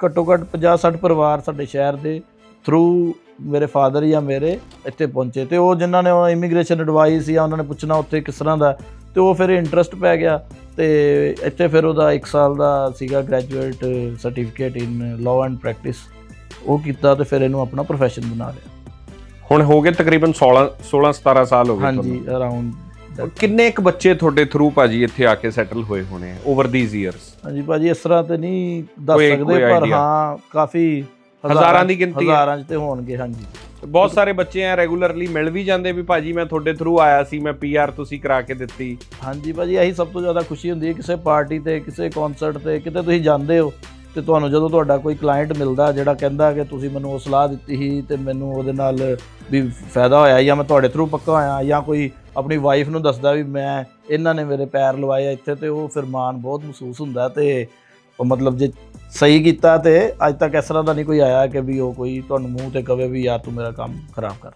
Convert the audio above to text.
ਘੱਟੋ ਘੱਟ 50 60 ਪਰਿਵਾਰ ਸਾਡੇ ਸ਼ਹਿਰ ਦੇ ਥਰੂ ਮੇਰੇ ਫਾਦਰ ਜਾਂ ਮੇਰੇ ਇੱਥੇ ਪਹੁੰਚੇ ਤੇ ਉਹ ਜਿਨ੍ਹਾਂ ਨੇ ਇਮੀਗ੍ਰੇਸ਼ਨ ਐਡਵਾਈਸ ਜਾਂ ਉਹਨਾਂ ਨੇ ਪੁੱਛਣਾ ਉੱਥੇ ਕਿਸ ਤਰ੍ਹਾਂ ਦਾ ਤੇ ਉਹ ਫਿਰ ਇੰਟਰਸਟ ਪੈ ਗਿਆ ਤੇ ਇੱਥੇ ਫਿਰ ਉਹਦਾ 1 ਸਾਲ ਦਾ ਸੀਗਾ graduate certificate in law and practice ਉਹ ਕੀਤਾ ਤੇ ਫਿਰ ਇਹਨੂੰ ਆਪਣਾ ਪ੍ਰੋਫੈਸ਼ਨ ਬਣਾ ਲਿਆ ਹੁਣ ਹੋ ਗਏ ਤਕਰੀਬਨ 16 16 17 ਸਾਲ ਹੋ ਗਏ ਹਾਂਜੀ ਅਰਾਊਂਡ। ਕਿੰਨੇ ਇੱਕ ਬੱਚੇ ਤੁਹਾਡੇ ਥਰੂ ਭਾਜੀ ਇੱਥੇ ਆ ਕੇ ਸੈਟਲ ਹੋਏ ਹੋਣੇ ਆ ਓਵਰ ਥੀਸ ਇਅਰਸ ਹਾਂਜੀ ਭਾਜੀ ਇਸ ਤਰ੍ਹਾਂ ਤੇ ਨਹੀਂ ਦੱਸ ਕੋਈ- ਸਕਦੇ ਪਰ idea? ਹਾਂ ਕਾਫੀ ਹਜ਼ਾਰਾਂ ਦੀ ਗਿਣਤੀ ਹੈ। ਹਜ਼ਾਰਾਂ 'ਚ ਤੇ ਹੋਣਗੇ ਹਾਂਜੀ ਬਹੁਤ ਸਾਰੇ ਬੱਚੇ ਆ ਰੈਗੂਲਰਲੀ ਮਿਲ ਵੀ ਜਾਂਦੇ ਵੀ ਭਾਜੀ ਮੈਂ ਤੁਹਾਡੇ ਥਰੂ ਆਇਆ ਸੀ ਮੈਂ ਪੀਆਰ ਤੁਸੀਂ ਕਰਾ ਕੇ ਦਿੱਤੀ ਹਾਂਜੀ ਭਾਜੀ ਇਹੀ ਸਭ ਤੋਂ ਜ਼ਿਆਦਾ ਖੁਸ਼ੀ ਹੁੰਦੀ ਹੈ ਕਿਸੇ ਪਾਰਟੀ ਤੇ ਕਿਸੇ ਕਨਸਰਟ ਤੇ ਕਿਤੇ ਤੁਸੀਂ ਜਾਂਦੇ ਹੋ ਤੇ ਤੁਹਾਨੂੰ ਜਦੋਂ ਤੁਹਾਡਾ ਕੋਈ ਕਲਾਇੰਟ ਮਿਲਦਾ ਜਿਹੜਾ ਕਹਿੰਦਾ ਕਿ ਤੁਸੀਂ ਮੈਨੂੰ ਉਹ ਸਲਾਹ ਦਿੱਤੀ ਸੀ ਤੇ ਮੈਨੂੰ ਉਹਦੇ ਨਾਲ ਵੀ ਫਾਇਦਾ ਹੋਇਆ ਜਾਂ ਮੈਂ ਤੁਹਾਡੇ ਥਰੂ ਪੱਕਾ ਹੋਇਆ ਜਾਂ ਕੋਈ ਆਪਣੀ ਵਾਈਫ ਨੂੰ ਦੱਸਦਾ ਵੀ ਮੈਂ ਇਹਨਾਂ ਨੇ ਮੇਰੇ ਪੈਰ ਲਵਾਏ ਇੱਥੇ ਤੇ ਉਹ ਫਿਰ ਮਾਣ ਬਹੁਤ ਮਹਿਸੂਸ ਹੁੰਦਾ ਤੇ ਮਤਲਬ ਜੇ ਸਹੀ ਕੀਤਾ ਤੇ ਅੱਜ ਤੱਕ ਇਸ ਤਰ੍ਹਾਂ ਦਾ ਨਹੀਂ ਕੋਈ ਆਇਆ ਕਿ ਵੀ ਉਹ ਕੋਈ ਤੁਹਾਨੂੰ ਮੂੰਹ ਤੇ ਕਵੇ ਵੀ ਯਾਰ ਤੂੰ ਮੇਰਾ ਕੰਮ ਖਰਾਬ ਕਰ।